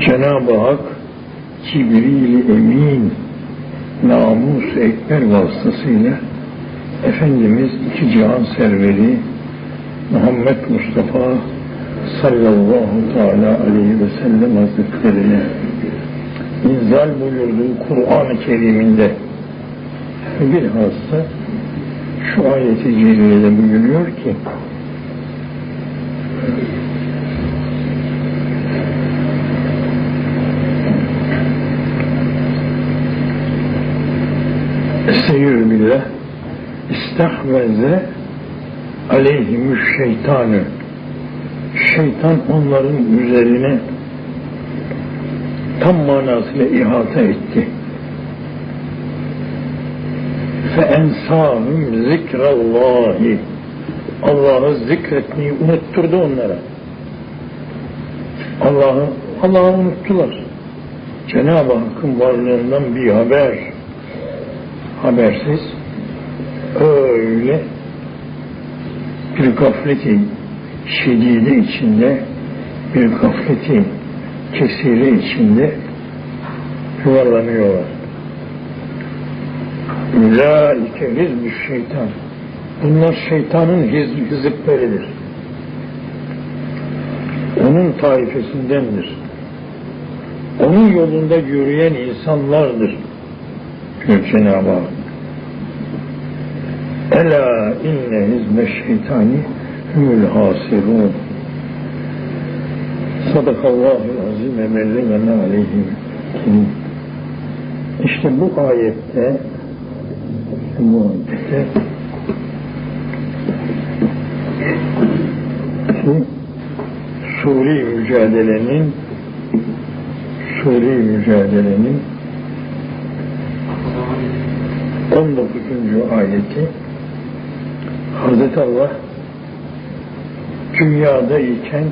Cenab-ı Hak Cibril Emin namus ekber vasıtasıyla Efendimiz iki cihan serveri Muhammed Mustafa sallallahu teala aleyhi ve sellem hazretlerine inzal buyurduğu Kur'an-ı Kerim'inde bilhassa şu ayeti celilede buyuruyor ki Estağfirullah billah istahveze aleyhimüş şeytanı şeytan onların üzerine tam manasıyla ihata etti. Fe ensahum zikrallahi Allah'ı zikretmeyi unutturdu onlara. Allah'ı Allah'ı unuttular. Cenab-ı Hakk'ın varlığından bir haber habersiz öyle bir gafleti şedide içinde bir gafleti kesiri içinde yuvarlanıyorlar. Ulaike hizbü şeytan. Bunlar şeytanın hiz, hizipleri Onun taifesindendir. Onun yolunda yürüyen insanlardır diyor Cenab-ı Hak. Ela inne hizme şeytani hümül hasirun. Sadakallahu azim emelli ve ne aleyhim. İşte bu ayette bu ayette ki Suri mücadelenin Suri mücadelenin 19. ayeti Hazreti Allah dünyada iken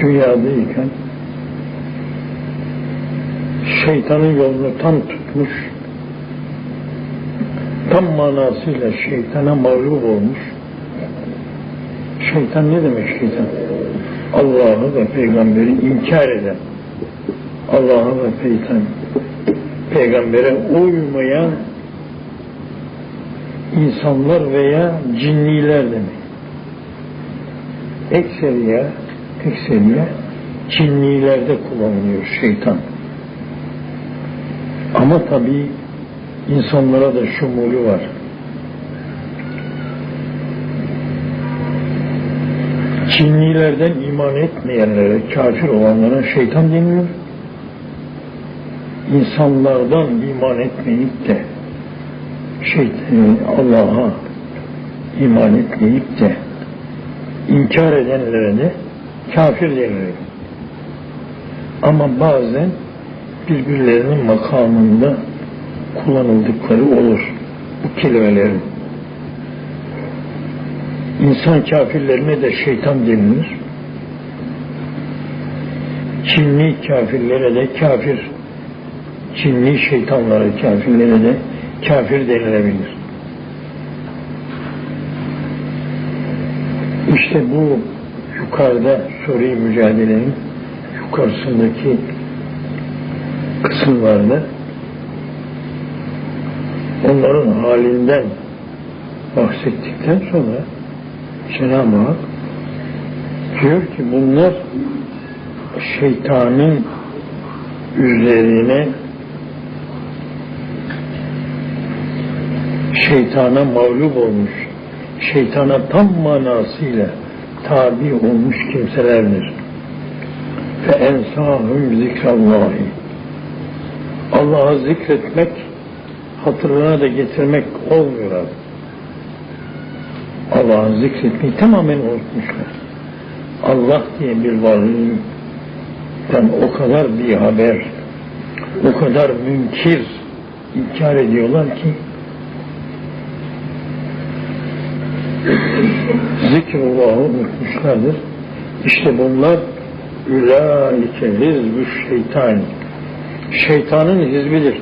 dünyada iken şeytanın yolunu tam tutmuş tam manasıyla şeytana mağlup olmuş şeytan ne demek şeytan? Allah'ı ve peygamberi inkar eden Allah'ı ve peygamber peygambere uymayan insanlar veya cinniler demek. Ekseriye, ekseriye cinnilerde kullanılıyor şeytan. Ama tabi insanlara da şumulu var. Cinnilerden iman etmeyenlere, kafir olanlara şeytan deniyor insanlardan iman etmeyip de şey Allah'a iman etmeyip de inkar edenlere de kafir denilir. Ama bazen birbirlerinin makamında kullanıldıkları olur bu kelimelerin. İnsan kafirlerine de şeytan denilir. Çinli kafirlere de kafir Çinli şeytanlara, kafirlere de kafir denilebilir. İşte bu yukarıda Suriye mücadelenin yukarısındaki kısımlarda onların halinden bahsettikten sonra Cenab-ı Hak diyor ki bunlar şeytanın üzerine şeytana mağlup olmuş, şeytana tam manasıyla tabi olmuş kimselerdir. Fe ensahum zikrallahi. Allah'ı zikretmek, hatırına da getirmek olmuyor. Allah'ı zikretmeyi tamamen unutmuşlar. Allah diye bir varlığın o kadar bir haber, o kadar münkir, inkar ediyorlar ki zikrullahı unutmuşlardır. İşte bunlar ülaike hizbü şeytan. Şeytanın hizbidir.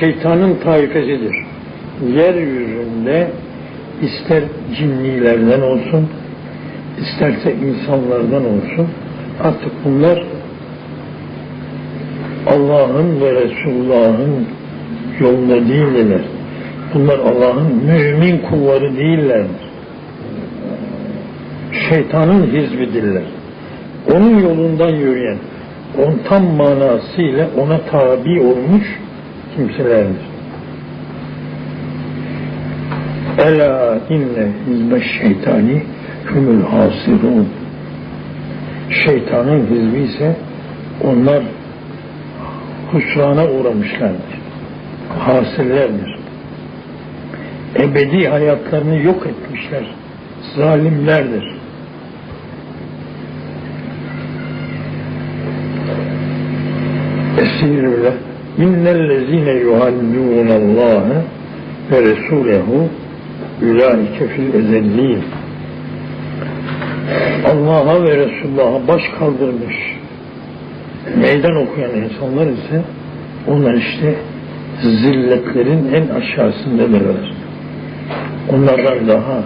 Şeytanın taifesidir. Yeryüzünde ister cinnilerden olsun, isterse insanlardan olsun, artık bunlar Allah'ın ve Resulullah'ın yolunda değildirler. Bunlar Allah'ın mümin kulları değillerdir. Şeytanın hizbidirler. Onun yolundan yürüyen, on tam manasıyla ona tabi olmuş kimselerdir. Ela inne hizbe şeytani humul hasirun. Şeytanın hizbi ise onlar husrana uğramışlardır. Hasirlerdir. Ebedi hayatlarını yok etmişler. Zalimlerdir. Esirüle innellezine yuhallûnallâhe ve Resulehu ulaike fil ezellîn Allah'a ve Resulullah'a baş kaldırmış meydan okuyan insanlar ise onlar işte zilletlerin en aşağısındadırlar. Onlardan daha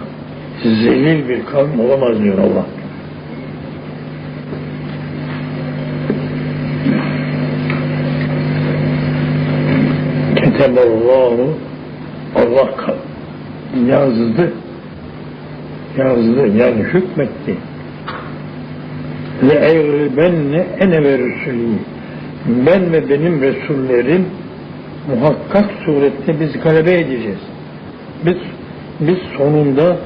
zelil bir kavim olamaz diyor Allah. Keteballahu Allah yazdı yazdı yani hükmetti ve eğribenne ene ve Resulü ben ve benim Resullerim muhakkak surette biz galebe edeceğiz. Biz, biz sonunda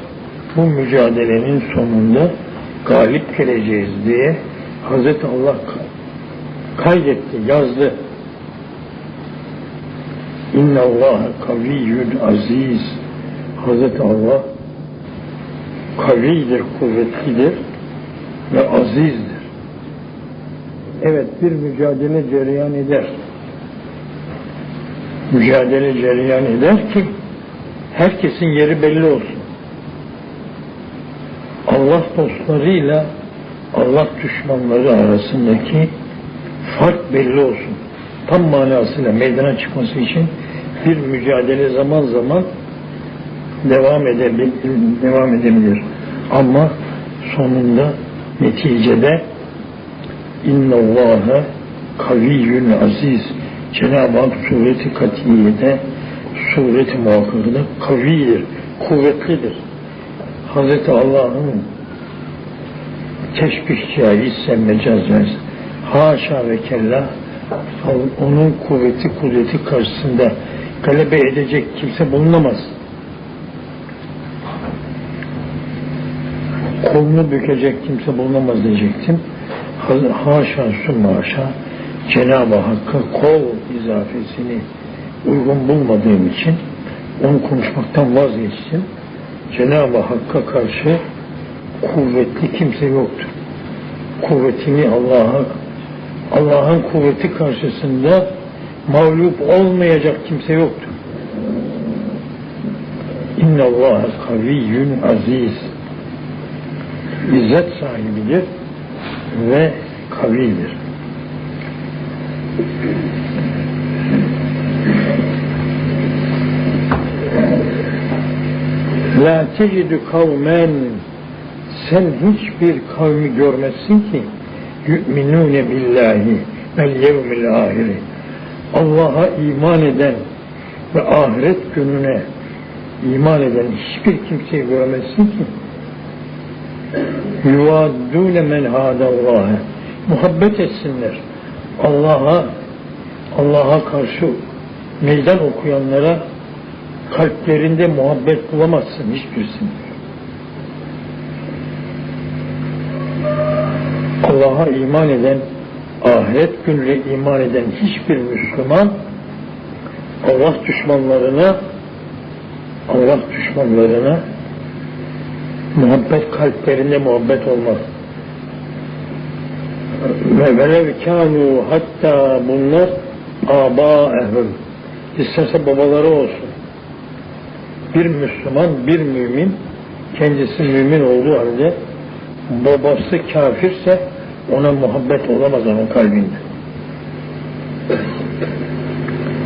bu mücadelenin sonunda galip geleceğiz diye Hazreti Allah kaydetti, yazdı. İnna Allah kaviyyün aziz. Hazreti Allah kavidir, kuvvetlidir ve azizdir. Evet bir mücadele cereyan eder. Mücadele cereyan eder ki herkesin yeri belli olsun. Allah dostlarıyla Allah düşmanları arasındaki fark belli olsun. Tam manasıyla meydana çıkması için bir mücadele zaman zaman devam edebilir, devam edebilir. Ama sonunda neticede innallâhe kaviyyün aziz Cenab-ı Hak sureti katiyede sureti muhakkakada kavidir, kuvvetlidir. Hazreti Allah'ın teşbih caizse mecaz versin. Haşa ve kella onun kuvveti kudreti karşısında galebe edecek kimse bulunamaz. Kolunu bükecek kimse bulunamaz diyecektim. Haşa sümme haşa Cenab-ı Hakk'a kol izafesini uygun bulmadığım için onu konuşmaktan vazgeçtim. Cenab-ı Hakk'a karşı kuvvetli kimse yoktur. Kuvvetini Allah'a Allah'ın kuvveti karşısında mağlup olmayacak kimse yoktur. İnna Allah kaviyyün aziz. İzzet sahibidir ve kavidir. La tecidü kavmen sen hiçbir kavmi görmezsin ki yu'minune billahi vel yevmil ahiri Allah'a iman eden ve ahiret gününe iman eden hiçbir kimseyi göremezsin ki. Yuvaddûne men hâdallâhe. Muhabbet etsinler. Allah'a Allah'a karşı meydan okuyanlara kalplerinde muhabbet bulamazsın hiçbirisini. Allah'a iman eden, ahiret gününe iman eden hiçbir Müslüman Allah düşmanlarına Allah düşmanlarına muhabbet kalplerinde muhabbet olmaz. ve velev kânû hatta bunlar âbâehum isterse babaları olsun. Bir Müslüman, bir mümin kendisi mümin olduğu halde babası kafirse ona muhabbet olamaz onun kalbinde.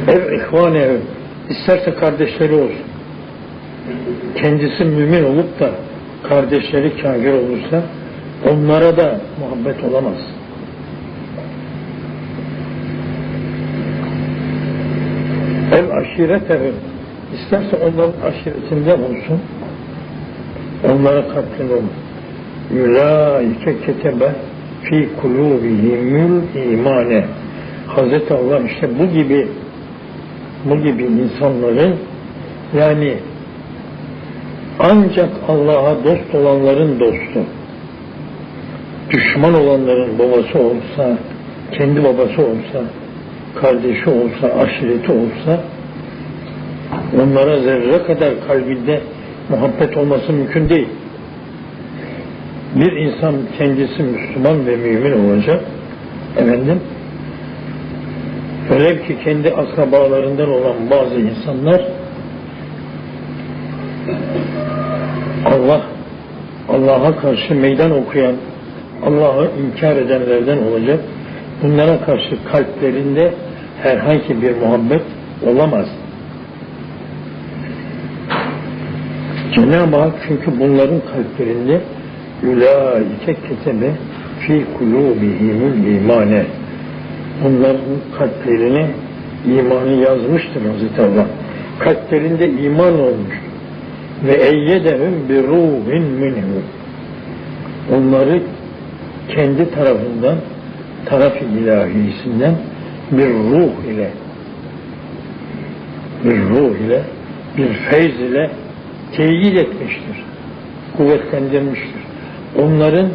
Ev ihvanehum isterse kardeşleri olsun. Kendisi mümin olup da kardeşleri kafir olursa onlara da muhabbet olamaz. Ev aşiretehum isterse onların aşiretinde olsun onlara katılın olur. Yulaike ketebe fi kulubihimül imane Hazreti Allah işte bu gibi bu gibi insanların yani ancak Allah'a dost olanların dostu düşman olanların babası olsa kendi babası olsa kardeşi olsa aşireti olsa onlara zerre kadar kalbinde muhabbet olması mümkün değil. Bir insan kendisi Müslüman ve mümin olacak. Efendim, velev ki kendi akrabalarından olan bazı insanlar Allah Allah'a karşı meydan okuyan, Allah'ı inkar edenlerden olacak. Bunlara karşı kalplerinde herhangi bir muhabbet olamaz. Cenab-ı Hak çünkü bunların kalplerinde Ulaike ketebe fi kulubihimul imane Bunların kalplerine imanı yazmıştır Hazreti Allah. Kalplerinde iman olmuş. Ve eyyedehum bir ruhin minhu. Onları kendi tarafından, taraf-ı ilahisinden bir ruh ile, bir ruh ile, bir feyz ile teyit etmiştir. Kuvvetlendirmiştir. Onların,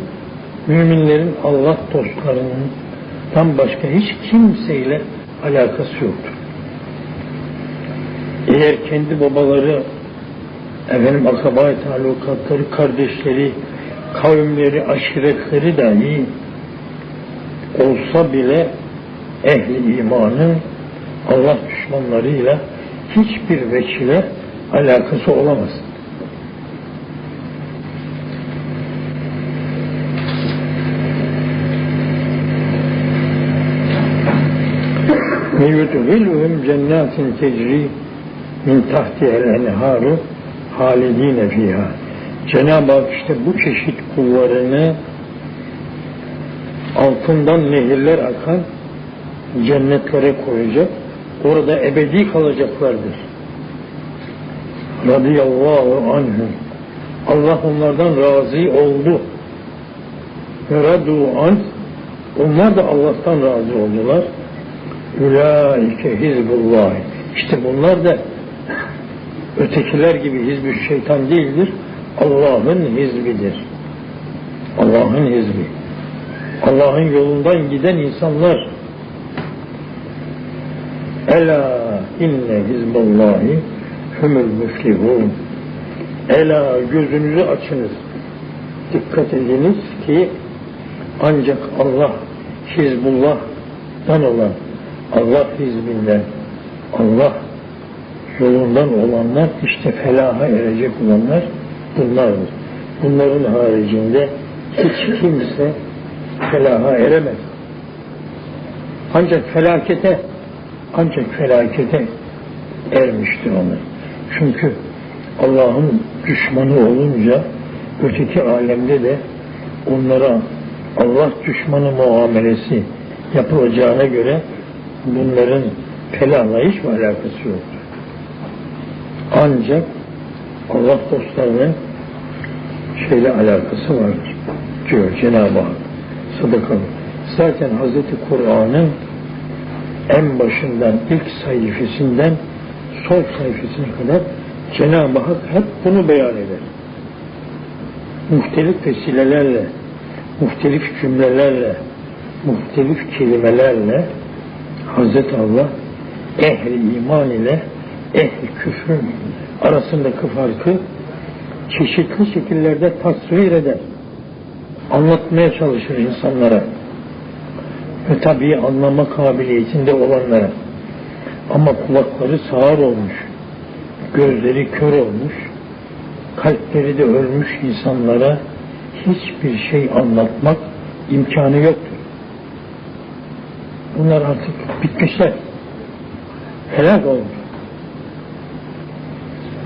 müminlerin Allah dostlarının tam başka hiç kimseyle alakası yoktur. Eğer kendi babaları, efendim akraba talukatları, kardeşleri, kavimleri, aşiretleri dahi olsa bile ehli imanın Allah düşmanlarıyla hiçbir veçile alakası olamaz. ويدخلهم جنات تجري min tahtihel enharu halidine fiha. Cenab-ı Hak işte bu çeşit kullarını altından nehirler akan cennetlere koyacak. Orada ebedi kalacaklardır. Radıyallahu anhum. Allah onlardan razı oldu. Ve radu an. Onlar da Allah'tan razı oldular. Ulaike hizbullah. İşte bunlar da ötekiler gibi hizbi şeytan değildir. Allah'ın hizbidir. Allah'ın hizbi. Allah'ın yolundan giden insanlar Ela inne hizballahi humul müflihun Ela gözünüzü açınız. Dikkat ediniz ki ancak Allah Hizbullah'tan olan Allah hizbinden Allah yolundan olanlar işte felaha erecek olanlar bunlardır. Bunların haricinde hiç kimse felaha eremez. Ancak felakete ancak felakete ermiştir onlar. Çünkü Allah'ın düşmanı olunca öteki alemde de onlara Allah düşmanı muamelesi yapılacağına göre bunların felahla hiç mi alakası yoktur? Ancak Allah dostlarının şeyle alakası vardır diyor Cenab-ı Hak. Sadakallah. Zaten Hazreti Kur'an'ın en başından ilk sayfasından son sayfasına kadar Cenab-ı Hak hep bunu beyan eder. Muhtelif vesilelerle, muhtelif cümlelerle, muhtelif kelimelerle Hazreti Allah ehli iman ile ehli küfrün arasındaki farkı çeşitli şekillerde tasvir eder. Anlatmaya çalışır insanlara. ve tabii anlama kabiliyetinde olanlara. Ama kulakları sağır olmuş, gözleri kör olmuş, kalpleri de ölmüş insanlara hiçbir şey anlatmak imkanı yoktur. Bunlar artık bitmişler. Helak olmuş.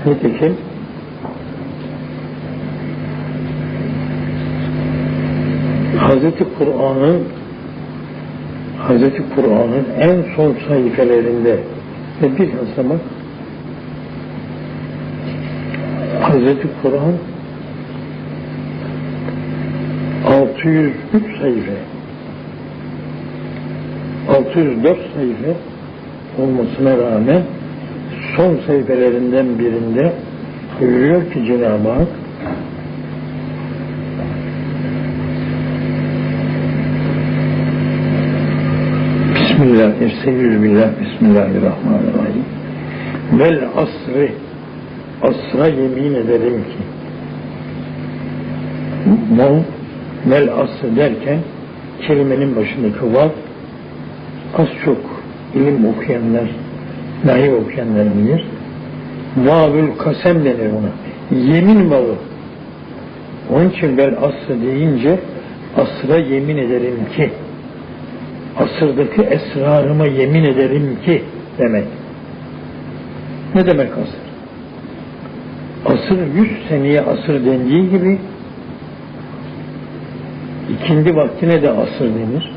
Nitekim Hazreti Kur'an'ın Hazreti Kur'an'ın en son sayfelerinde ve bir bak Hazreti Kur'an 603 sayfa 604 sayfa olmasına rağmen son sayfelerinden birinde buyuruyor ki Cenab-ı Hak Bismillah, Bismillahirrahmanirrahim. Vel asri, asra yemin ederim ki. Bu, vel asr derken kelimenin başındaki vav az çok ilim okuyanlar, nahi okuyanlar bilir. Vavül kasem denir ona. Yemin vavı. Onun için vel asr deyince asra yemin ederim ki asırdaki esrarıma yemin ederim ki demek. Ne demek asır? Asır yüz seneye asır dendiği gibi ikindi vaktine de asır denir.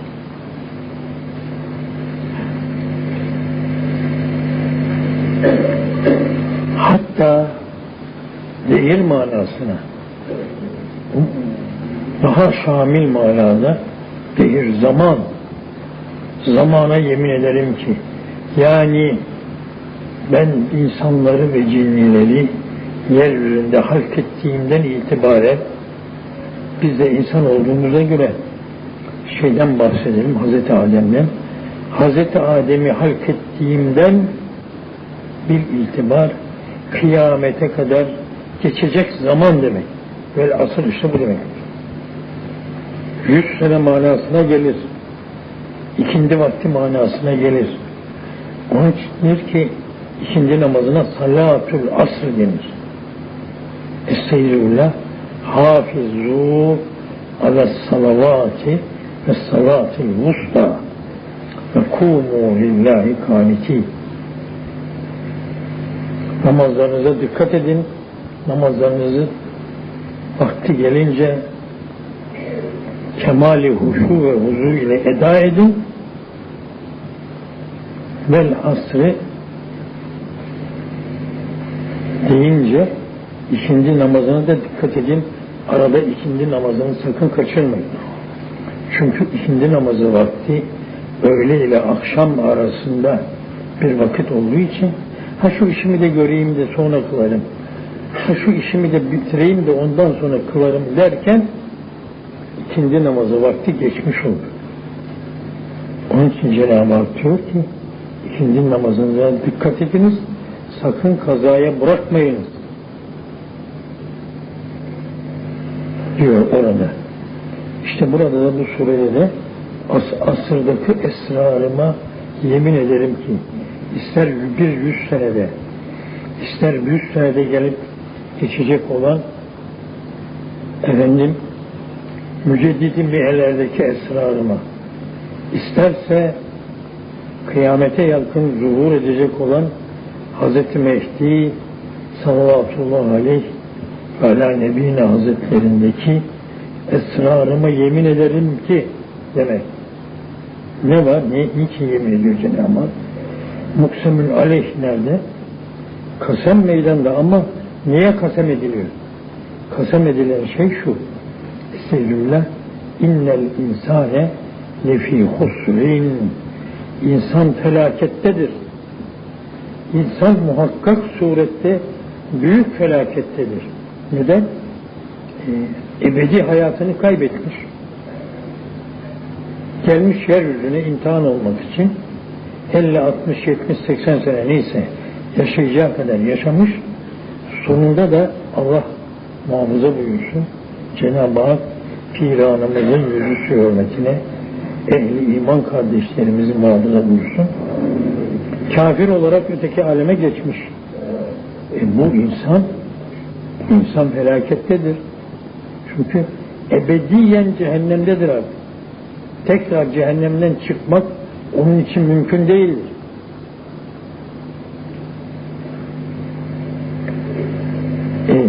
Hatta devir manasına. Daha şamil manada devir zaman. Zamana yemin ederim ki yani ben insanları ve cinnileri yeryüzünde halk ettiğimden itibaren biz de insan olduğumuza göre şeyden bahsedelim Hazreti Adem'den. Hazreti Adem'i halk ettiğimden bir itibar kıyamete kadar geçecek zaman demek. Vel asıl işte bu demek. Yüz sene manasına gelir ikindi vakti manasına gelir. Onun için der ki ikindi namazına salatül asr denir. Estağfirullah hafizu ala salavati ve salatil vusta ve kumu lillahi kaniti namazlarınıza dikkat edin namazlarınızı vakti gelince kemali huşu ve huzu ile eda edin. Vel asrı deyince ikindi namazına da dikkat edin. Arada ikindi namazını sakın kaçırmayın. Çünkü ikindi namazı vakti öğle ile akşam arasında bir vakit olduğu için ha şu işimi de göreyim de sonra kılarım. Şu işimi de bitireyim de ondan sonra kılarım derken ikindi namazı vakti geçmiş oldu. Onun için Cenab-ı Hak diyor ki ikindi namazınıza dikkat ediniz, sakın kazaya bırakmayınız. diyor orada. İşte burada da bu surede de as asırdaki esrarıma yemin ederim ki ister bir yüz senede ister yüz senede gelip geçecek olan efendim müceddidi mihellerdeki esrarıma isterse kıyamete yakın zuhur edecek olan Hz. Mehdi sallallahu aleyhi ve ala nebine hazretlerindeki esrarıma yemin ederim ki demek. Ne var? Ne, niçin yemin ediyor Cenab-ı Hak? Muksemül aleyh nerede? Kasem meydanda ama niye kasem ediliyor? Kasem edilen şey şu. Estağfirullah. İnnel insane lefi husrin. İnsan felakettedir. İnsan muhakkak surette büyük felakettedir. Neden? Ee, ebedi hayatını kaybetmiş. Gelmiş yeryüzüne imtihan olmak için 50, 60, 70, 80 sene neyse yaşayacağı kadar yaşamış. Sonunda da Allah muhafaza buyursun. Cenab-ı Hak piranımızın yüzüsü hürmetine ehli iman kardeşlerimizi muhafaza buyursun. Kafir olarak öteki aleme geçmiş. E bu insan, insan felakettedir. Çünkü ebediyen cehennemdedir artık. Tekrar cehennemden çıkmak onun için mümkün değildir. E,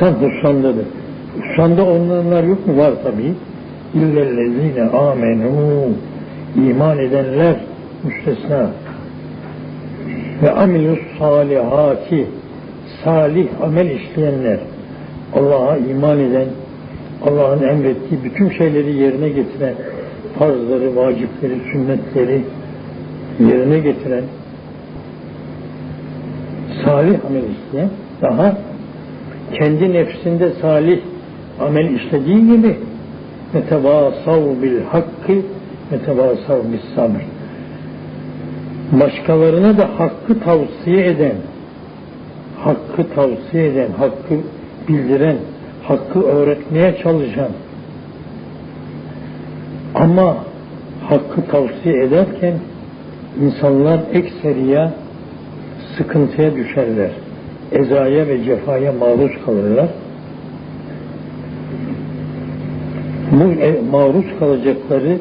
insan husrandadır. Husranda olanlar yok mu? Var tabii. İllellezine amenu iman edenler müstesna ve amilus salihati salih amel işleyenler Allah'a iman eden Allah'ın emrettiği bütün şeyleri yerine getiren farzları, vacipleri, sünnetleri yerine getiren salih amel işleyen daha kendi nefsinde salih amel işlediği gibi metevasav bil hakkı metevasav bis sabr başkalarına da hakkı tavsiye eden hakkı tavsiye eden hakkı bildiren hakkı öğretmeye çalışan ama hakkı tavsiye ederken insanlar ekseriya sıkıntıya düşerler. Ezaya ve cefaya maruz kalırlar. Bu e, maruz kalacakları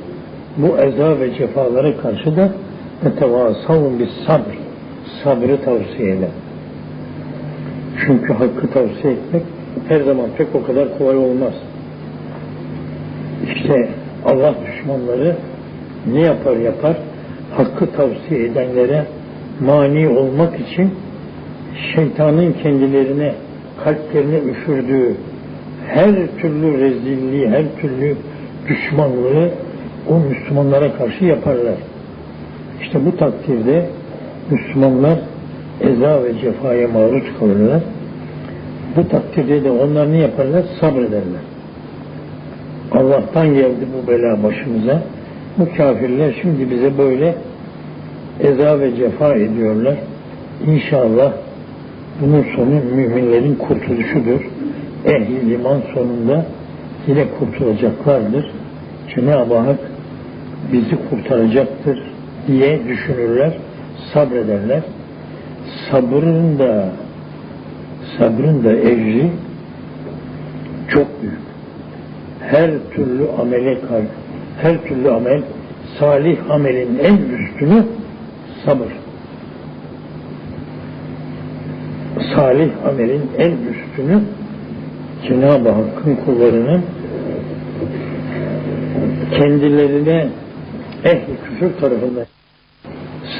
bu eza ve cefalara karşı da metevasavun bis sabr sabrı tavsiye eder. Çünkü hakkı tavsiye etmek her zaman pek o kadar kolay olmaz. İşte Allah düşmanları ne yapar yapar? Hakkı tavsiye edenlere mani olmak için şeytanın kendilerine, kalplerine üfürdüğü her türlü rezilliği, her türlü düşmanlığı o Müslümanlara karşı yaparlar. İşte bu takdirde Müslümanlar eza ve cefaya maruz kalırlar. Bu takdirde de onlar ne yaparlar? Sabrederler. Allah'tan geldi bu bela başımıza. Bu kafirler şimdi bize böyle eza ve cefa ediyorlar. İnşallah bunun sonu müminlerin kurtuluşudur. Ehli iman sonunda yine kurtulacaklardır. Cenab-ı Hak bizi kurtaracaktır diye düşünürler, sabrederler. Sabrın da sabrın da ecri çok büyük. Her türlü amele her türlü amel, salih amelin en üstünü sabır. Salih amelin en üstünü Cenab-ı Hakk'ın kullarının kendilerine ehli küfür tarafından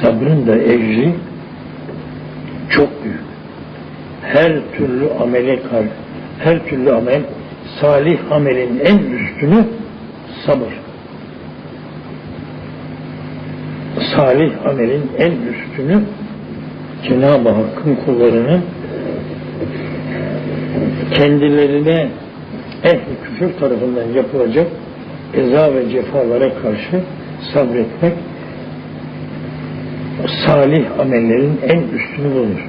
sabrın da ecri çok büyük. Her türlü amele karşı, her türlü amel, salih amelin en üstünü sabır. Salih amelin en üstünü Cenab-ı Hakk'ın kullarının kendilerine ehli küfür tarafından yapılacak eza ve cefalara karşı sabretmek salih amellerin en üstünü bulur.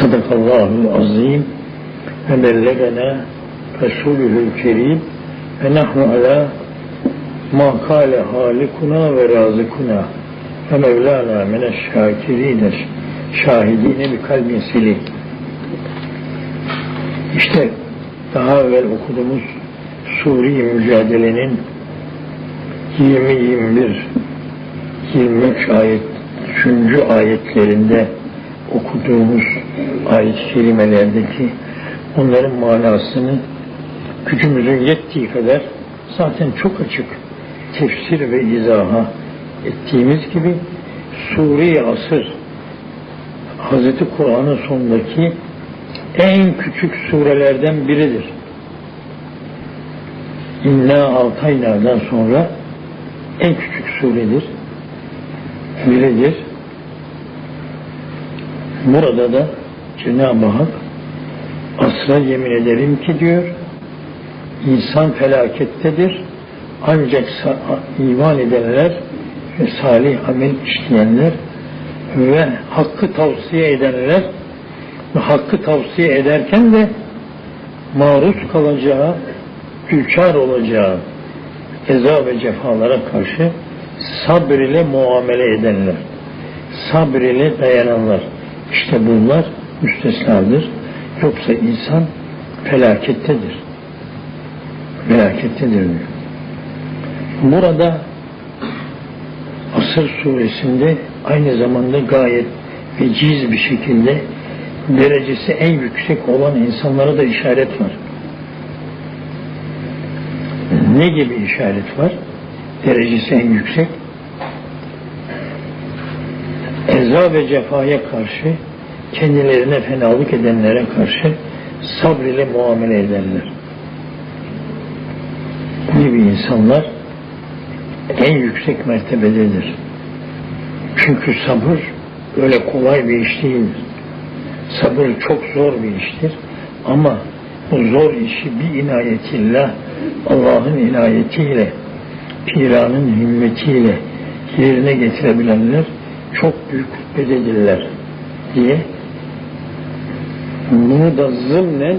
Sadakallahu azim. Ve bellegena Resulühül kerim. Ve nahnu ala ma kâle halikuna ve razikuna ve mevlana mineşşâkirîne şahidine bir kalbin silik. İşte daha evvel okuduğumuz Suri Mücadele'nin 20, 21, 23 ayet, 3. ayetlerinde okuduğumuz ayet-i kerimelerdeki onların manasını gücümüzün yettiği kadar zaten çok açık tefsir ve izaha ettiğimiz gibi Sure-i Asır Hazreti Kur'an'ın sonundaki en küçük surelerden biridir. İnna Altayna'dan sonra en küçük suredir. Biridir. Burada da Cenab-ı Hak asla yemin ederim ki diyor insan felakettedir ancak iman edenler ve salih amel işleyenler ve hakkı tavsiye edenler ve hakkı tavsiye ederken de maruz kalacağı düçar olacağı eza ve cefalara karşı sabr ile muamele edenler, sabr ile dayananlar, işte bunlar müstesnadır. Yoksa insan felakettedir. Felakettedir diyor. Burada Asır suresinde aynı zamanda gayet veciz bir şekilde derecesi en yüksek olan insanlara da işaret var. Ne gibi işaret var? Derecesi en yüksek. Eza ve cefaya karşı, kendilerine fenalık edenlere karşı sabr muamele ederler. Bu gibi insanlar en yüksek mertebededir. Çünkü sabır öyle kolay bir iş değildir. Sabır çok zor bir iştir. Ama bu zor işi bir inayetillah, Allah'ın inayetiyle, piranın himmetiyle yerine getirebilenler çok büyük rütbededirler diye bunu da zımnen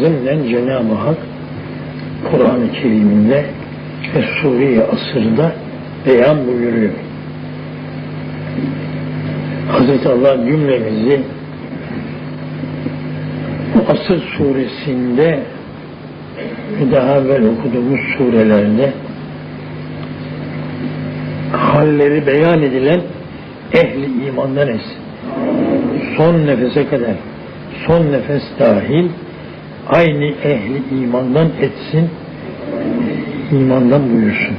zımnen Cenab-ı Hak Kur'an-ı Kerim'inde ve Suriye asırda beyan buyuruyor. Hazreti Allah cümlemizi bu asır suresinde ve daha evvel okuduğumuz surelerde halleri beyan edilen ehli imandan etsin. Son nefese kadar, son nefes dahil aynı ehli imandan etsin, imandan buyursun.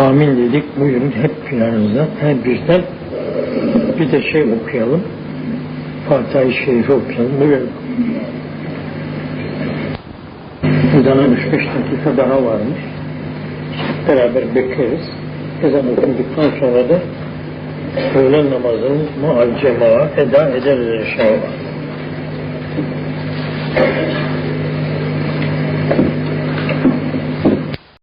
Amin dedik, buyurun hep planınızdan, her birden bir de şey okuyalım. Fatih-i Şerif'i okuyalım. Buyurun. Ezana 3-5 dakika daha varmış. Beraber bekleriz. Ezan okunduktan sonra da öğlen namazını mual cemaat eda ederiz inşallah.